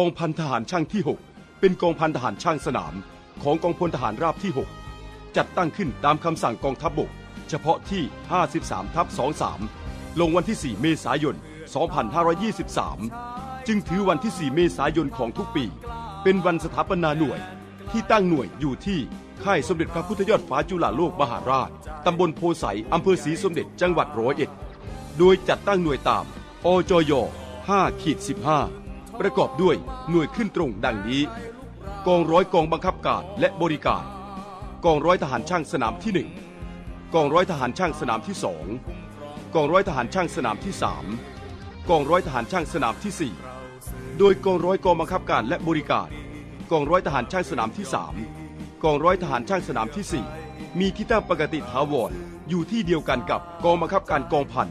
องพันทหารช่างที่ 6 เป็นกองพันทหารช่างสนาม ของกองพลทหารราบที่ 6 จัดตั้งขึ้นตามคำสั่งกองทัพบก เฉพาะที่ 53ทับ23 ลงวันที่ 4 เมษายน 2523 จึงถือวันที่ 4 เมษายนของทุกปี เป็นวันสถาปนาหน่วยที่ตั้งหน่วยอยู่ที่ค่ายสมเด็จพระพุทธยอดฟ้าจุฬาโลกมหาราช ตำบลโพไสอำเภอศรีสมเด็จ จังหวัดร้อยเอ็ด โดยจัดตั้งหน่วยตาม อจย5ขีด15 ประกอบด้วยหน่วยขึ้นตรงดังนี้ กองร้อยกองบังคับการและบริการ กองร้อยทหารช่างสนามที่ 1 กองร้อยทหารช่างสนามที่ 2 กองร้อยทหารช่างสนามที่ 3 กองร้อยทหารช่างสนามที่ 4 โดยกองร้อยกองบังคับการและบริการ กองร้อยทหารช่างสนามที่ 3 กองร้อยทหารช่างสนามที่ 4 มีที่ตั้งปกติถาวรอยู่ที่เดียวกันกับกองบังคับการกองพัน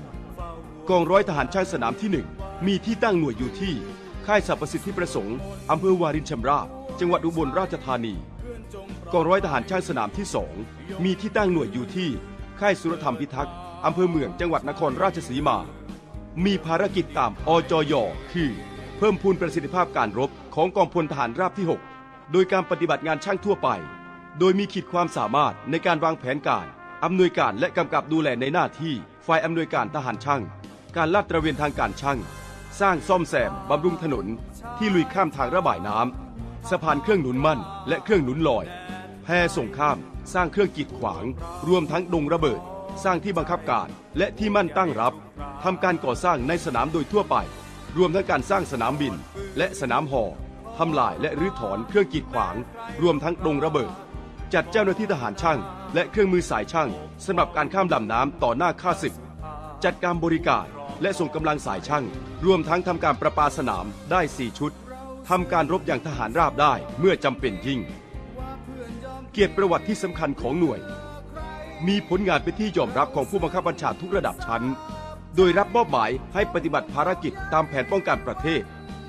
กองร้อยทหารช่างสนามที่ 1 มีที่ตั้งหน่วยอยู่ที่ ค่ายสรรพสิทธิประสงค์ อำเภอวารินชำราบ จังหวัดอุบลราชธานีกองร้อยทหารช่างสนามที่ 2 มีที่ตั้งหน่วยอยู่ที่ ค่ายสุรธรรมพิทักษ์อำเภอเมืองจังหวัดนครราชสีมา มีภารกิจตามอจยคือ เพิ่มพูนประสิทธิภาพการรบของกองพลทหารราบที่ 6 โดยการปฏิบัติงานช่างทั่วไป โดยมีขีดความสามารถในการวางแผนการอำนวยการและกำกับดูแลในหน้าที่ ฝ่ายอำนวยการทหารช่าง การลาดตระเวนทางการช่าง สร้างซ่อมแซมบำรุงถนนที่ลุยข้ามทางระบายน้ำสะพานเครื่องหนุนมั่น และเครื่องหนุนลอยแพส่งข้าม สร้างเครื่องกีดขวาง รวมทั้งดงระเบิด สร้างที่บังคับการและที่มั่นตั้งรับทำการก่อสร้างในสนามโดยทั่วไป รวมทั้งการสร้างสนามบิน และสนามหอทำลายและรื้อถอนเครื่องกีดขวาง รวมทั้งดงระเบิด จัดเจ้าหน้าที่ทหารช่าง และเครื่องมือสายช่างสำหรับการข้ามลำน้ำต่อหน้าข้าศึก จัดการบริการ และส่งกำลังสายช่าง รวมทั้งทำการประปาสนามได้ 4 ชุดทำการรบอย่างทหารราบได้เมื่อจำเป็นยิ่ง เกียรติประวัติที่สำคัญของหน่วย มีผลงานเป็นที่ยอมรับของผู้บังคับบัญชาทุกระดับชั้น โดยรับมอบหมายให้ปฏิบัติภารกิจตามแผนป้องกันประเทศ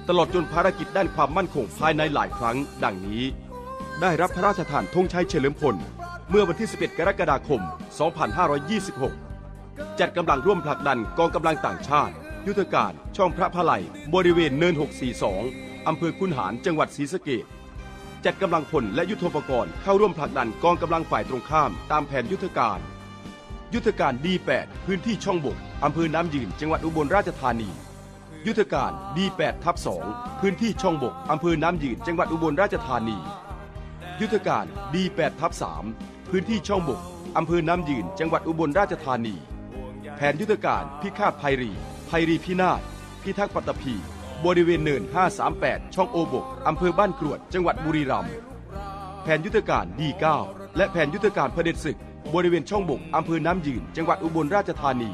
ตลอดจนภารกิจด้านความมั่นคงภายในหลายครั้ง ดังนี้ ได้รับพระราชทานธงชัยเฉลิมพลเมื่อวันที่ 11 กรกฎาคม 2526 จัดกำลังร่วมผลักดันกองกำลังต่างชาติ ยุทธการช่องพระพลายบริเวณเนิน 642 อำเภอคุนหารจังหวัดศรีสะเกษจัดกำลังพลและยุทโธปกรณ์เข้าร่วมผลักดันกองกำลังฝ่ายตรงข้ามตามแผนยุทธการ ยุทธการ D8 พื้นที่ช่องบกอำเภอน้ำยืน จังหวัดอุบลราชธานี ยุทธการ D8 ทับ2พื้นที่ช่องบกอำเภอน้ำยืน จังหวัดอุบลราชธานี ยุทธการ D8 ทับ3พื้นที่ช่องบกอำเภอน้ำยืน จังหวัดอุบลราชธานี ผนยุทธการพิฆาตภัยรีภัยรีพินาศพิทักษ์ปัตตภีบริเวณเนิน 538 ช่องโอบก อำเภอบ้านกรวด จังหวัดบุรีรัมย์แผนยุทธการ D9 และแผนยุทธการเผด็จศึก บริเวณช่องบก อำเภอน้ำยืน จังหวัดอุบลราชธานี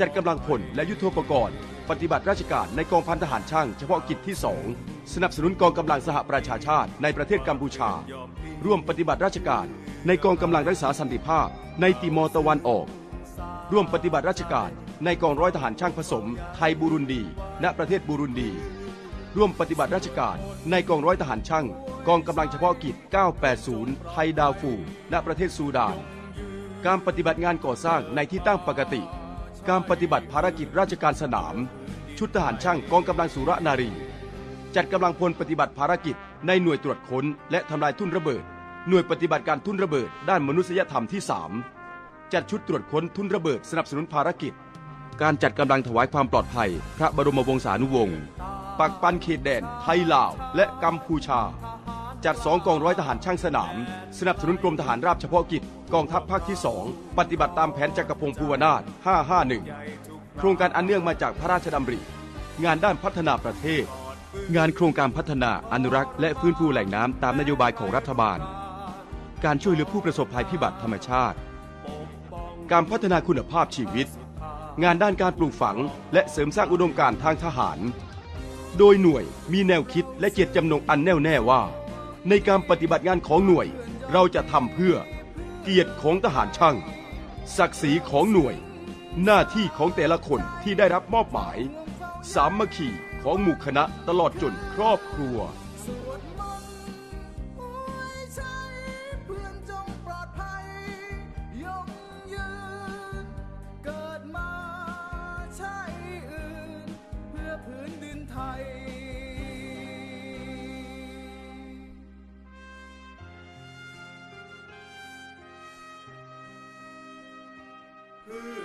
จัดกำลังพลและยุทโธปกรณ์ ปฏิบัติราชการในกองพันทหารช่างเฉพาะกิจที่ 2 สนับสนุนกองกำลังสหประชาชาติในประเทศกัมพูชา ร่วมปฏิบัติราชการในกองกำลังรักษาสันติภาพ ในติมอร์ตะวันออก ร่วมปฏิบัติราชการในกองร้อยทหารช่างผสม ไทยบูรุนดี ณประเทศบูรุนดี ร่วมปฏิบัติราชการในกองร้อยทหารช่าง กองกำลังเฉพาะกิจ 980 ไทยดาวฟู ณประเทศซูดาน การปฏิบัติงานก่อสร้างในที่ตั้งปกติ การปฏิบัติภารกิจราชการสนาม ชุดทหารช่างกองกำลังสุรนารี จัดกำลังพลปฏิบัติภารกิจในหน่วยตรวจค้น และทำลายทุ่นระเบิด หน่วยปฏิบัติการทุ่นระเบิดด้านมนุษยธรรมที่ 3 จัดชุดตรวจค้นทุนระเบิดสนับสนุนภารกิจ การจัดกำลังถวายความปลอดภัย พระบรมวงศานุวงศ์ปักปันเขตแดน ไทยลาว และกัมพูชา จัดสองกองร้อยทหารช่างสนาม สนับสนุนกรมทหารราบเฉพาะกิจกองทัพภาคที่2ปฏิบัติตามแผนจักรพงศ์ภูวนาถ551 โครงการอันเนื่องมาจากพระราชดำริ งานด้านพัฒนาประเทศ งานโครงการพัฒนาอนุรักษ์และฟื้นฟูแหล่งน้ำตามนโยบายของรัฐบาล การช่วยเหลือผู้ประสบภัยพิบัติธรรมชาติ การพัฒนาคุณภาพชีวิต งานด้านการปลูกฝัง และเสริมสร้างอุดมการณ์ทางทหาร โดยหน่วยมีแนวคิดและเจตจำนงอันแน่วแน่ว่า ในการปฏิบัติงานของหน่วยเราจะทำเพื่อ เกียรติของทหารช่าง ศักดิ์ศรีของหน่วย หน้าที่ของแต่ละคนที่ได้รับมอบหมาย สามัคคีของหมู่คณะตลอดจนครอบครัว คือ